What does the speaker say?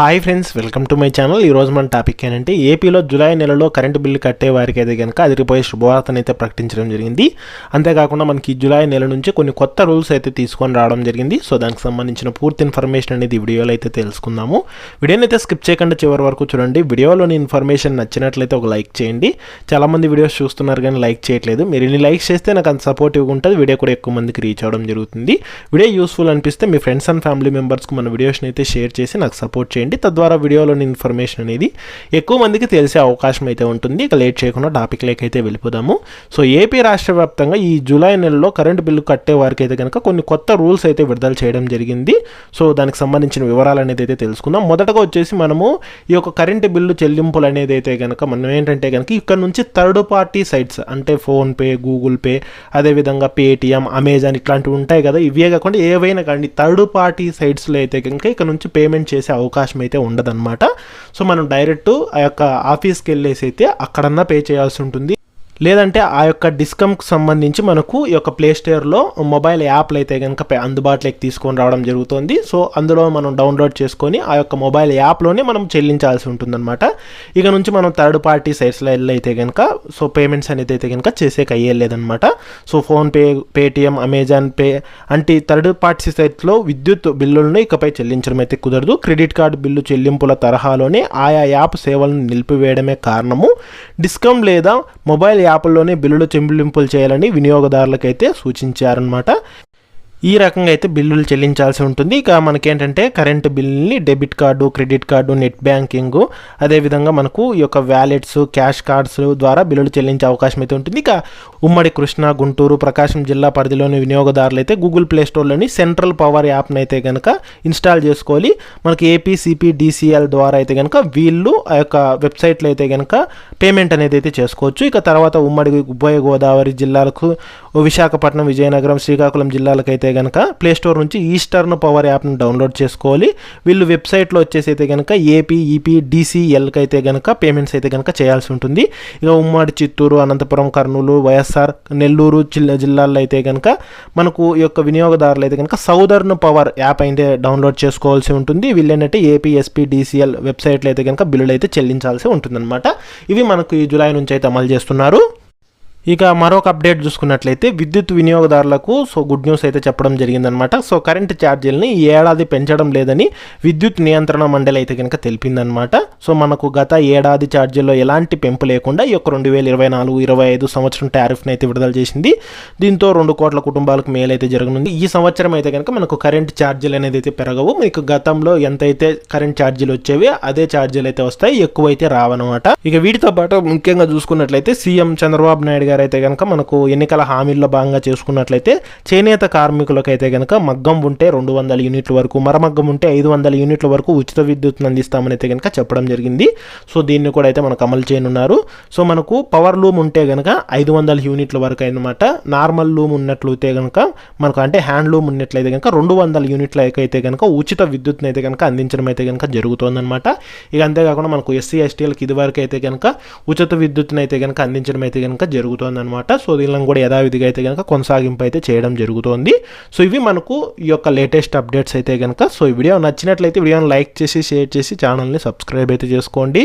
Hi friends welcome to my channel ఈ రోజు మన టాపిక్ ఏంటంటే ఏపీలో జూలై నెలలో కరెంటు బిల్లు కట్టే వారికి అయితే కనుక అదిరిపోయే శుభవార్తను అయితే ప్రకటించడం జరిగింది. అంతేకాకుండా మనకి జూలై నెల నుంచి కొన్ని కొత్త రూల్స్ అయితే తీసుకొని రావడం జరిగింది. సో దానికి సంబంధించిన పూర్తి ఇన్ఫర్మేషన్ అనేది వీడియోలో అయితే తెలుసుకుందాము. వీడియోని అయితే స్కిప్ చేయకుండా చివరి వరకు చూడండి. వీడియోలోని ఇన్ఫర్మేషన్ నచ్చినట్లయితే ఒక లైక్ చేయండి. చాలామంది వీడియోస్ చూస్తున్నారు కానీ లైక్ చేయట్లేదు. మీరు ఇన్ని లైక్స్ చేస్తే నాకు అంత సపోర్టివ్గా ఉంటుంది. వీడియో కూడా ఎక్కువ మందికి రీచ్ అవ్వడం జరుగుతుంది. వీడియో యూస్ఫుల్ అనిపిస్తే మీ ఫ్రెండ్స్ అండ్ ఫ్యామిలీ మెంబర్స్కి మన వీడియోస్ని అయితే షేర్ చేసి నాకు సపోర్ట్ చేయండి. తద్వారా వీడియోలోని ఇన్ఫర్మేషన్ అనేది ఎక్కువ మందికి తెలిసే అవకాశం అయితే ఉంటుంది. ఇక లేట్ చేయకుండా టాపిక్ అయితే వెళ్ళిపోదాము. సో ఏపీ రాష్ట్ర వ్యాప్తంగా ఈ జూలై నెలలో కరెంటు బిల్లు కట్టే వారికి అయితే కనుక కొన్ని కొత్త రూల్స్ అయితే విడుదల చేయడం జరిగింది. సో దానికి సంబంధించిన వివరాలు అనేది అయితే తెలుసుకుందాం. మొదటగా వచ్చేసి మనము ఈ యొక్క కరెంటు బిల్లు చెల్లింపులు అనేది అయితే కనుక మనం ఏంటంటే కనుక ఇక్కడ నుంచి థర్డ్ పార్టీ సైట్స్ అంటే ఫోన్పే గూగుల్ పే అదేవిధంగా పేటిఎం అమెజాన్ ఇట్లాంటివి ఉంటాయి కదా. ఇవే కాకుండా ఏవైనా కానీ థర్డ్ పార్టీ సైట్స్లో అయితే కనుక ఇక్కడ నుంచి పేమెంట్ చేసే అవకాశం అయితే ఉండదన్నమాట. సో మనం డైరెక్ట్ ఆ యొక్క ఆఫీస్కి వెళ్ళేసి అయితే అక్కడన్నా పే చేయాల్సి ఉంటుంది. లేదంటే ఆ యొక్క డిస్కమ్కి సంబంధించి మనకు ఈ యొక్క ప్లే స్టోర్లో మొబైల్ యాప్లు అయితే కనుక అందుబాటులోకి తీసుకొని రావడం జరుగుతుంది. సో అందులో మనం డౌన్లోడ్ చేసుకొని ఆ యొక్క మొబైల్ యాప్లోనే మనం చెల్లించాల్సి ఉంటుందన్నమాట. ఇక నుంచి మనం థర్డ్ పార్టీ సైట్స్లో వెళ్ళైతే కనుక సో పేమెంట్స్ అనేది అయితే కనుక చేసేకి అయ్యేలేదన్నమాట. So PhonePe Paytm Amazon Pay అంటే థర్డ్ పార్టీ సైట్స్లో విద్యుత్ బిల్లులను ఇకపై చెల్లించడం అయితే కుదరదు. క్రెడిట్ కార్డు బిల్లు చెల్లింపుల తరహాలోనే ఆయా యాప్ సేవలను నిలిపివేయడమే కారణము. డిస్కౌంట్ లేదా మొబైల్ యాప్ల్లోనే బిల్లులు చెల్లింపులు చేయాలని వినియోగదారులకైతే సూచించారనమాట ఈ రకంగా అయితే బిల్లులు చెల్లించాల్సి ఉంటుంది. ఇక మనకేంటంటే కరెంటు బిల్లుని debit card credit card net banking అదేవిధంగా మనకు ఈ యొక్క వ్యాలెట్స్ క్యాష్ కార్డ్స్ ద్వారా బిల్లులు చెల్లించే అవకాశం అయితే ఉంటుంది. ఇక ఉమ్మడి కృష్ణ గుంటూరు ప్రకాశం జిల్లా పరిధిలోని వినియోగదారులు అయితే గూగుల్ ప్లే స్టోర్లోని సెంట్రల్ పవర్ యాప్ని అయితే కనుక ఇన్స్టాల్ చేసుకోవాలి. మనకి ఏపీసీపీ డిసిఎల్ ద్వారా అయితే కనుక వీళ్ళు ఆ యొక్క వెబ్సైట్లో అయితే కనుక పేమెంట్ అనేది అయితే చేసుకోవచ్చు. ఇక తర్వాత ఉమ్మడి ఉభయ గోదావరి జిల్లాలకు విశాఖపట్నం విజయనగరం శ్రీకాకుళం జిల్లాలకు అయితే కనుక ప్లేస్టోర్ నుంచి ఈస్టర్న్ పవర్ యాప్ను డౌన్లోడ్ చేసుకోవాలి. వీళ్ళు వెబ్సైట్లో వచ్చేసి అయితే కనుక ఏపీ ఈపీ డిసిఎల్కి అయితే కనుక పేమెంట్స్ అయితే కనుక చేయాల్సి ఉంటుంది. ఇక ఉమ్మడి చిత్తూరు అనంతపురం కర్నూలు వైఎస్ఆర్ నెల్లూరు జిల్లా జిల్లాల్లో అయితే కనుక మనకు ఈ యొక్క వినియోగదారులు అయితే కనుక సౌదర్న్ పవర్ యాప్ అయితే డౌన్లోడ్ చేసుకోవాల్సి ఉంటుంది. వీళ్ళు ఏంటంటే ఏపీ ఎస్పీ డిసిఎల్ వెబ్సైట్లో అయితే కనుక బిల్లులు అయితే చెల్లించాల్సి ఉంటుందన్నమాట. ఇవి మనకు ఈ జూలై నుంచి అయితే అమలు చేస్తున్నారు. ఇక మరొక అప్డేట్ చూసుకున్నట్లయితే విద్యుత్ వినియోగదారులకు సో గుడ్ న్యూస్ అయితే చెప్పడం జరిగిందనమాట సో కరెంట్ ఛార్జీలని ఈ ఏడాది పెంచడం లేదని విద్యుత్ నియంత్రణ మండలి అయితే కనుక తెలిపిందనమాట సో మనకు గత ఏడాది ఛార్జీల్లో ఎలాంటి పెంపు లేకుండా ఈ యొక్క రెండు వేల ఇరవై నాలుగు ఇరవై ఐదు సంవత్సరం టారిఫ్ని అయితే విడుదల చేసింది. దీంతో రెండు కోట్ల కుటుంబాలకు మేలైతే జరగనుంది. ఈ సంవత్సరం అయితే కనుక మనకు కరెంట్ ఛార్జీలు అనేది అయితే పెరగవు. మీకు గతంలో ఎంతైతే కరెంట్ ఛార్జీలు వచ్చేవి అదే ఛార్జీలు అయితే వస్తాయి. ఎక్కువ అయితే రావన్నమాట. ఇక వీటితో పాటు ముఖ్యంగా చూసుకున్నట్లయితే సీఎం చంద్రబాబు నాయుడు గారు అయితే కనుక మనకు ఎన్నికల హామీల్లో భాగంగా చేసుకున్నట్లయితే చేనేత కార్మికులకు అయితే కనుక మగ్గం ఉంటే రెండు వందల యూనిట్ల వరకు మరమగ్గం ఉంటే ఐదు వందల యూనిట్ల వరకు ఉచిత విద్యుత్ను అందిస్తామని అయితే కనుక చెప్పడం జరిగింది. సో దీన్ని కూడా అయితే మనకు అమలు చేయనున్నారు. సో మనకు పవర్ లూమ్ ఉంటే కనుక ఐదు వందల యూనిట్ల వరకు అనమాట నార్మల్ లూమ్ ఉన్నట్లయితే కనుక మనకు అంటే హ్యాండ్ లూమ్ ఉన్నట్లయితే కనుక రెండు వందల యూనిట్ల అయితే కనుక ఉచిత విద్యుత్ని అయితే కనుక అందించడం అయితే కనుక జరుగుతుందన్నమాట. ఇక అంతేకాకుండా మనకు ఎస్సీ ఎస్టీలకు ఇదివరకు అయితే కనుక ఉచిత విద్యుత్ని అయితే కనుక అందించడం అయితే కనుక జరుగుతుందన్నమాట. సో దీనిలో కూడా యథావిధిగా అయితే కనుక కొనసాగింపు అయితే చేయడం జరుగుతోంది. సో ఇవి మనకు ఈ యొక్క లేటెస్ట్ అప్డేట్స్ అయితే కనుక సో ఈ వీడియో నచ్చినట్లయితే వీడియోని లైక్ చేసి షేర్ చేసి ఛానల్ని సబ్స్క్రైబ్ అయితే చేసుకోండి.